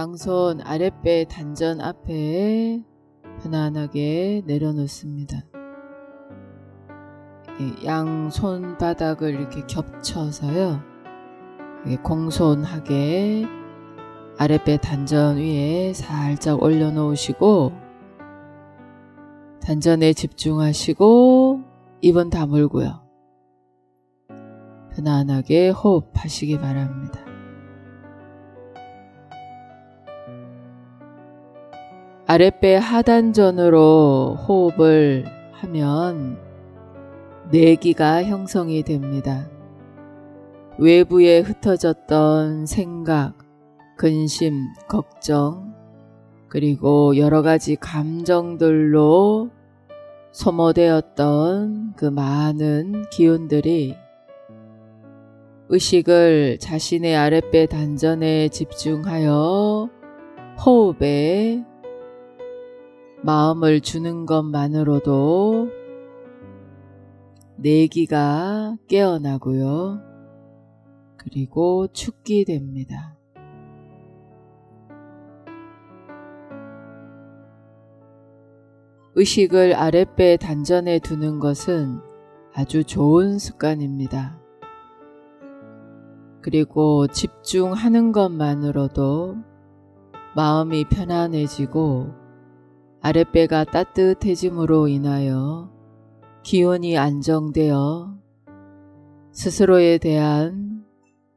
양손 아랫배 단전 앞에 편안하게 내려놓습니다. 양 손 바닥을 이렇게 겹쳐서요. 공손하게 아랫배 단전 위에 살짝 올려놓으시고 단전에 집중하시고 입은 다물고요. 편안하게 호흡하시기 바랍니다. 아랫배 하단전으로 호흡을 하면 내기가 형성이 됩니다. 외부에 흩어졌던 생각, 근심, 걱정, 그리고 여러 가지 감정들로 소모되었던 그 많은 기운들이 의식을 자신의 아랫배 단전에 집중하여 호흡에 마음을 주는 것만으로도 내기가 깨어나고요. 그리고 축기 됩니다. 의식을 아랫배 단전에 두는 것은 아주 좋은 습관입니다. 그리고 집중하는 것만으로도 마음이 편안해지고 아랫배가 따뜻해짐으로 인하여 기운이 안정되어 스스로에 대한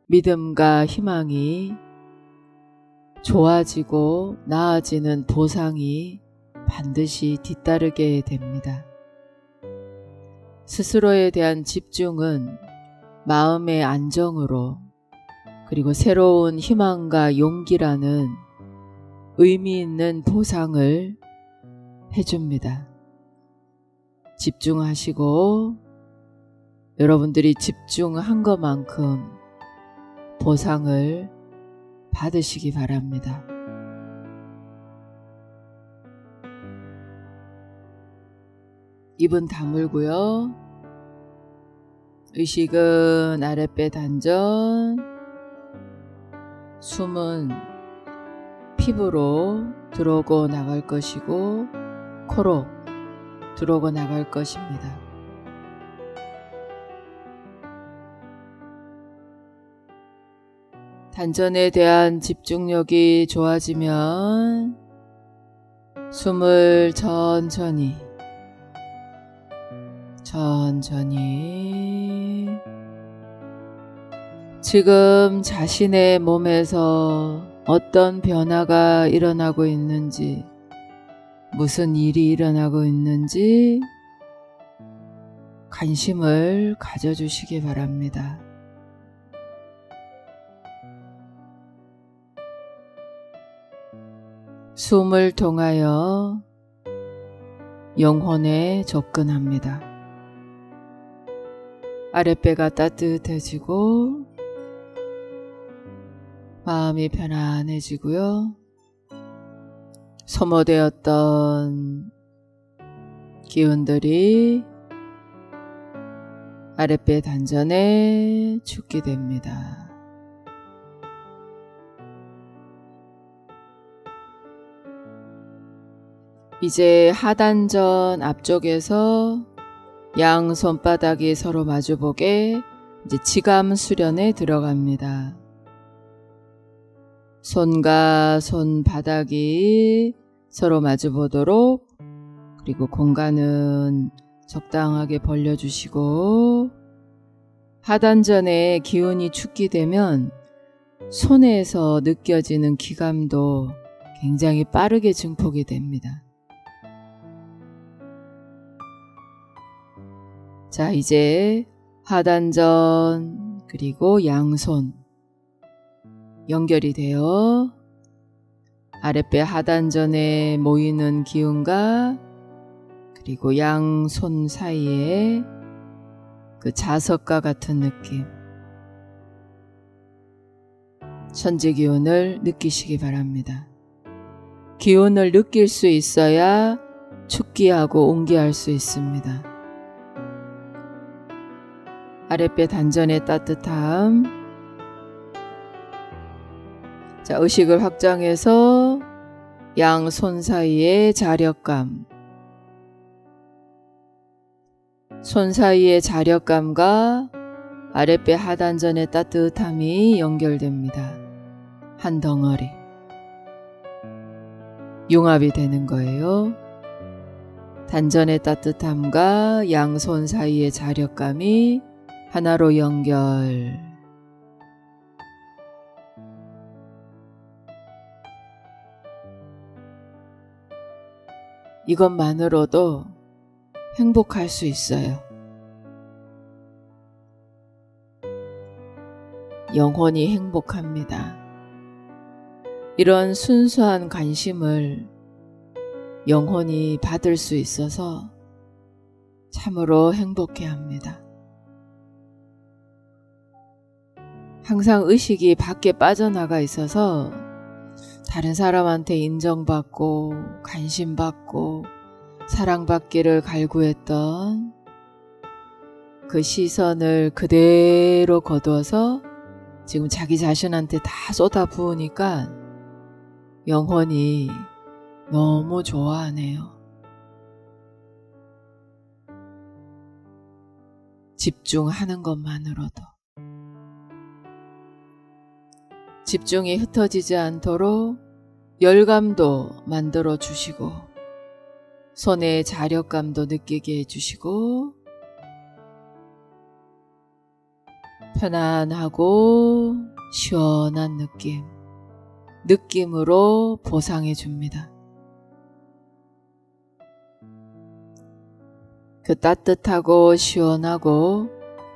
믿음과 희망이 좋아지고 나아지는 보상이 반드시 뒤따르게 됩니다. 스스로에 대한 집중은 마음의 안정으로 그리고 새로운 희망과 용기라는 의미 있는 보상을 해줍니다. 집중하시고 여러분들이 집중한 것만큼 보상을 받으시기 바랍니다. 입은 다물고요. 의식은 아랫배 단전, 숨은 피부로 들어오고 나갈 것이고 코로 들어오고 나갈 것입니다. 단전에 대한 집중력이 좋아지면 숨을 천천히 천천히 지금 자신의 몸에서 어떤 변화가 일어나고 있는지 무슨 일이 일어나고 있는지 관심을 가져주시기 바랍니다. 숨을 통하여 영혼에 접근합니다. 아랫배가 따뜻해지고 마음이 편안해지고요. 소모되었던 기운들이 아랫배 단전에 죽게 됩니다. 이제 하단전 앞쪽에서 양 손바닥이 서로 마주보게 이제 지감 수련에 들어갑니다. 손과 손바닥이 서로 마주보도록 그리고 공간은 적당하게 벌려주시고 하단전에 기운이 축기 되면 손에서 느껴지는 기감도 굉장히 빠르게 증폭이 됩니다. 자, 이제 하단전 그리고 양손 연결이 되어 아랫배 하단전에 모이는 기운과 그리고 양손 사이에 그 자석과 같은 느낌 천재 기운을 느끼시기 바랍니다. 기운을 느낄 수 있어야 축기하고 옹기할 수 있습니다. 아랫배 단전의 따뜻함 자, 의식을 확장해서 양손 사이의 자력감. 손 사이의 자력감과 아랫배 하단전의 따뜻함이 연결됩니다. 한 덩어리. 융합이 되는 거예요. 단전의 따뜻함과 양손 사이의 자력감이 하나로 연결. 이것만으로도 행복할 수 있어요. 영혼이 행복합니다. 이런 순수한 관심을 영혼이 받을 수 있어서 참으로 행복해 합니다. 항상 의식이 밖에 빠져나가 있어서 다른 사람한테 인정받고 관심받고 사랑받기를 갈구했던 그 시선을 그대로 거두어서 지금 자기 자신한테 다 쏟아 부으니까 영혼이 너무 좋아하네요. 집중하는 것만으로도. 집중이 흩어지지 않도록 열감도 만들어 주시고, 손의 자력감도 느끼게 해주시고, 편안하고 시원한 느낌, 느낌으로 보상해 줍니다. 그 따뜻하고 시원하고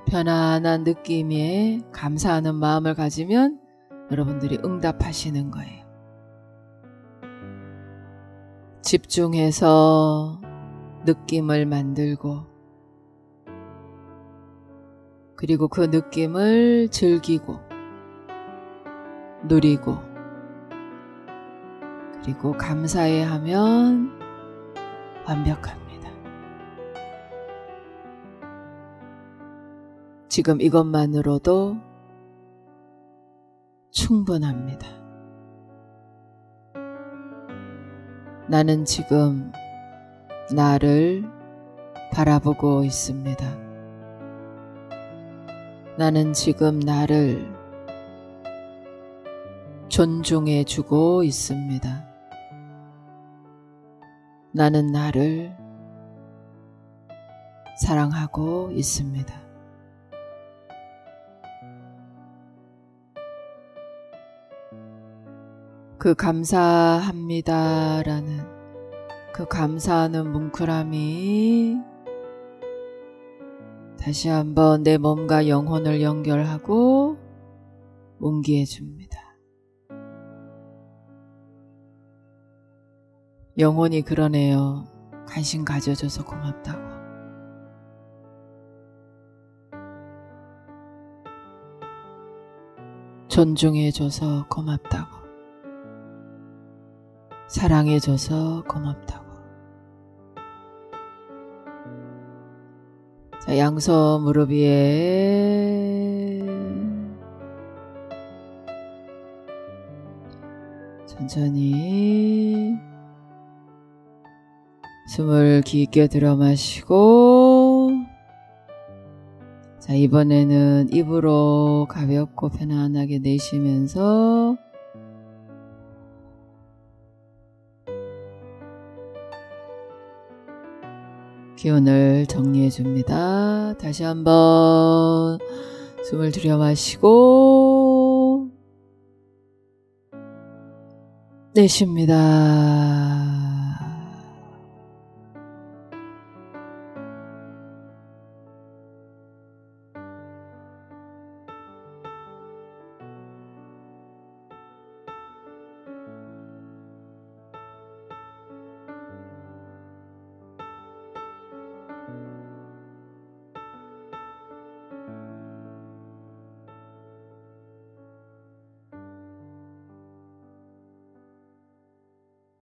편안한 느낌에 감사하는 마음을 가지면 여러분들이 응답하시는 거예요. 집중해서 느낌을 만들고 그리고 그 느낌을 즐기고 누리고 그리고 감사해 하면 완벽합니다. 지금 이것만으로도 충분합니다. 나는 지금 나를 바라보고 있습니다. 나는 지금 나를 존중해 주고 있습니다. 나는 나를 사랑하고 있습니다. 그 감사합니다라는 그 감사하는 뭉클함이 다시 한번 내 몸과 영혼을 연결하고 뭉기해 줍니다. 영혼이 그러네요. 관심 가져줘서 고맙다고. 존중해줘서 고맙다고. 사랑해줘서 고맙다고. 자, 양손 무릎 위에. 천천히. 숨을 깊게 들어 마시고. 자, 이번에는 입으로 가볍고 편안하게 내쉬면서 기운을 정리해 줍니다. 다시 한번 숨을 들여 마시고 내쉽니다.